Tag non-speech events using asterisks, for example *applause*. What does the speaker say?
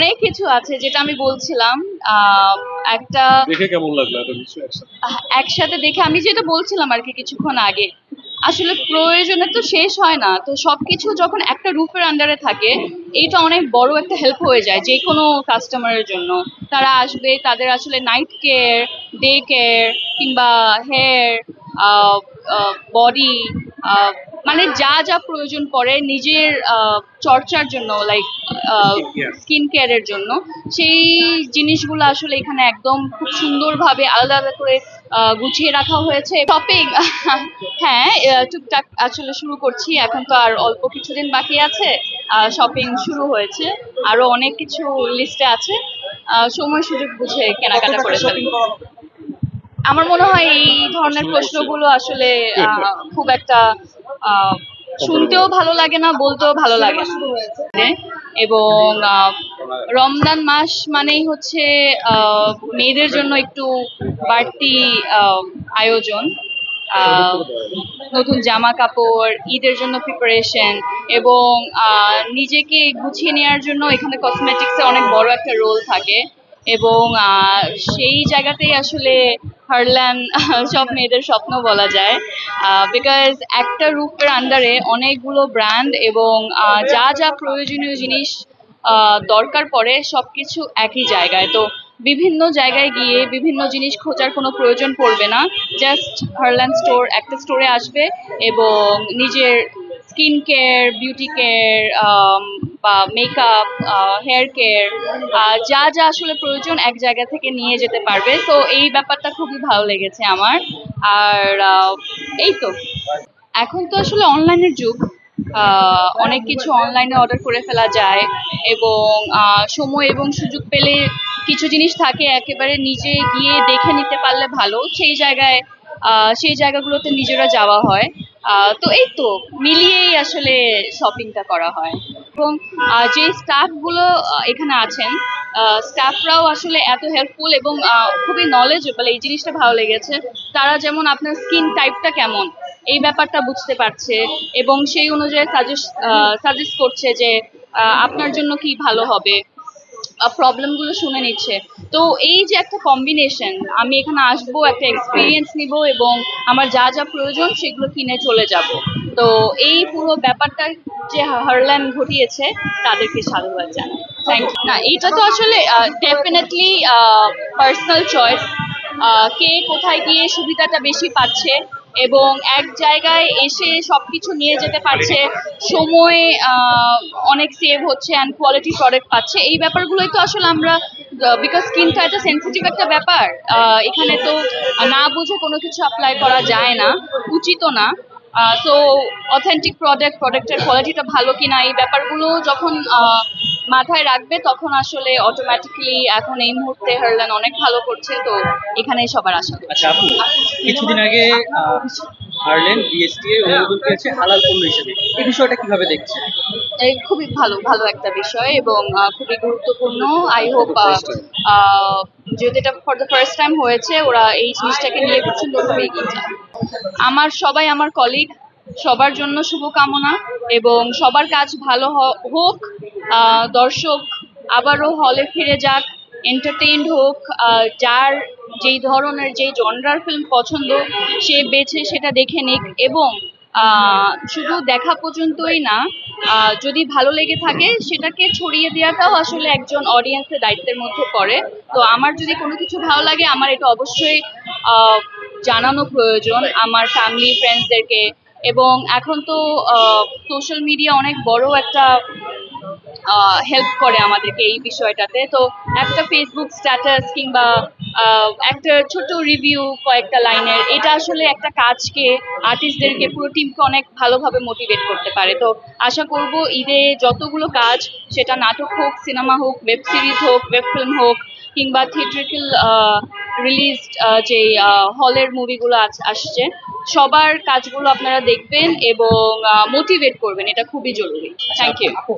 অনেক কিছু আছে যেটা আমি বলছিলাম একটা দেখে কেমন লাগল এত কিছু একসাথে? একসাথে দেখে আমি যেটা বলছিলাম আর কি কিছুক্ষণ আগে আসলে প্রয়োজনে তো শেষ হয় না তো সবকিছু যখন একটা রুফের আন্ডারে থাকে এইটা অনেক বড় একটা হেল্প হয়ে যায় যে কোনো কাস্টমারের জন্য। তারা আসবে তাদের আসলে নাইট কেয়ার ডে কেয়ার কিংবা হেয়ার বডি মানে যা যা প্রয়োজন পড়ে নিজের চর্চার জন্য লাইক. স্কিন কেয়ারের জন্য সেই জিনিসগুলো আসলে এখানে একদম খুব সুন্দরভাবে আলাদা আলাদা করে গুছিয়ে রাখা হয়েছে। শপিং *laughs* হ্যাঁ টুকটাক আসলে শুরু করছি এখন তো আর অল্প কিছুদিন বাকি আছে শপিং শুরু হয়েছে আরও অনেক কিছু লিস্টে আছে সময় সুযোগ বুঝে কেনাকাটা করে আমার মনে হয় এই ধরনের প্রশ্নগুলো আসলে আহ, খুব একটা শুনতেও ভালো লাগে না বলতেও ভালো লাগে না। এবং রমজান মাস মানেই হচ্ছে মেয়েদের জন্য একটু বাড়তি আয়োজন। নতুন জামা কাপড় ঈদের জন্য প্রিপারেশন এবং নিজেকে গুছিয়ে নেওয়ার জন্য এখানে কসমেটিক্সে অনেক বড় একটা রোল থাকে। এবং সেই জায়গাতেই আসলে হারল্যান সব মেয়েদের স্বপ্ন বলা যায়। বিকজ একটা রূপের আন্ডারে অনেকগুলো ব্র্যান্ড এবং যা যা প্রয়োজনীয় জিনিস দরকার পড়ে সব কিছু একই জায়গায়। তো বিভিন্ন জায়গায় গিয়ে বিভিন্ন জিনিস খোঁজার কোনো প্রয়োজন পড়বে না। জাস্ট হারল্যান্ড স্টোর একটা স্টোরে আসবে এবং নিজের স্কিন কেয়ার বিউটি কেয়ার বা মেকআপ হেয়ার কেয়ার যা যা আসলে প্রয়োজন এক জায়গা থেকে নিয়ে যেতে পারবে। তো এই ব্যাপারটা খুবই ভালো লেগেছে আমার। আর এই তো। এখন তো আসলে অনলাইনের যুগ। অনেক কিছু অনলাইনে অর্ডার করে ফেলা যায় এবং সময় এবং সুযোগ পেলে কিছু জিনিস থাকে একেবারে নিজে গিয়ে দেখে নিতে পারলে ভালো। সেই জায়গায় সেই জায়গাগুলোতে নিজেরা যাওয়া হয়। তো এই তো মিলিয়েই আসলে শপিংটা করা হয়। এবং যে স্টাফগুলো এখানে আছেন স্টাফরাও আসলে এত হেল্পফুল এবং খুবই নলেজেবল এই জিনিসটা ভালো লেগেছে। তারা যেমন আপনার স্কিন টাইপটা কেমন, এই ব্যাপারটা বুঝতে পারছে এবং সেই অনুযায়ী সাজেস্ট সাজেস্ট করছে যে আপনার জন্য কি ভালো হবে। প্রবলেমগুলো শুনে নিচ্ছে। তো এই যে একটা কম্বিনেশন আমি এখানে আসব, একটা এক্সপিরিয়েন্স নিব এবং আমার যা যা প্রয়োজন সেগুলো কিনে চলে যাব। তো এই পুরো ব্যাপারটা যে হারল্যান্ড ঘটিয়েছে, তাদেরকে সাধুবাদ জানাই। থ্যাংক ইউ না এটা তো আসলে ডেফিনেটলি পার্সোনাল চয়েস কে কোথায় গিয়ে সুবিধাটা বেশি পাচ্ছে এবং এক জায়গায় এসে সবকিছু নিয়ে যেতে পারছে, সময় অনেক সেভ হচ্ছে অ্যান্ড কোয়ালিটি প্রোডাক্ট পাচ্ছে এই ব্যাপারগুলোই তো আসলে আমরা বিকজ স্কিনটা একটা সেন্সিটিভ একটা ব্যাপার এখানে তো না বুঝে কোনো কিছু অ্যাপ্লাই করা যায় না উচিতও না সো অথেন্টিক প্রোডাক্ট প্রোডাক্টের কোয়ালিটিটা ভালো কিনা এই ব্যাপারগুলো যখন মাথায় রাখবে তখন আসলে অটোমেটিকলি এখন এই মুহূর্তে হারল্যান অনেক ভালো করছে তো এখানেই সবার আশা। আচ্ছা আপু কিছুদিন আগে হারলেন বিএসটি অনুমোদন পেয়েছে হালাল পণ্য হিসেবে। এই বিষয়টা কীভাবে দেখছেন? এই খুবই ভালো ভালো একটা বিষয় এবং খুবই গুরুত্বপূর্ণ। আই হোপ যেহেতু এটা ফর দ্য ফার্স্ট টাইম হয়েছে ওরা এই জিনিসটাকে নিয়ে খুব সুন্দরভাবে এগিয়ে যায় আমার সবাই আমার কলিগ সবার জন্য শুভকামনা এবং সবার কাজ ভালো হোক দর্শক আবারও হলে ফিরে যাক এন্টারটেইনড হোক যার যেই ধরনের যেই জনরার ফিল্ম পছন্দ, সে বেছে সেটা দেখে নিক এবং শুধু দেখা পর্যন্তই না যদি ভালো লেগে থাকে সেটাকে ছড়িয়ে দেওয়াটাও আসলে একজন অডিয়েন্সের দায়িত্বের মধ্যে পড়ে। তো আমার যদি কোনো কিছু ভালো লাগে, আমার এটা অবশ্যই জানানো প্রয়োজন। আমার ফ্যামিলি ফ্রেন্ডসদেরকে এবং এখন তো সোশ্যাল মিডিয়া অনেক বড় একটা হেল্প করে আমাদেরকে এই বিষয়টাতে। তো একটা ফেসবুক স্ট্যাটাস কিংবা একটা ছোট রিভিউ কয়েকটা লাইনের এটা আসলে একটা কাজকে আর্টিস্টদেরকে পুরো টিমকে অনেক ভালোভাবে মোটিভেট করতে পারে। তো আশা করব ঈদে যতগুলো কাজ, সেটা নাটক হোক সিনেমা হোক ওয়েব সিরিজ হোক ওয়েব ফিল্ম হোক, কিংবা থিয়েট্রিক্যাল রিলিজ যে হলের মুভিগুলো আসছে সবার কাজগুলো আপনারা দেখবেন এবং মোটিভেট করবেন। এটা খুবই জরুরি। থ্যাংক ইউ আপু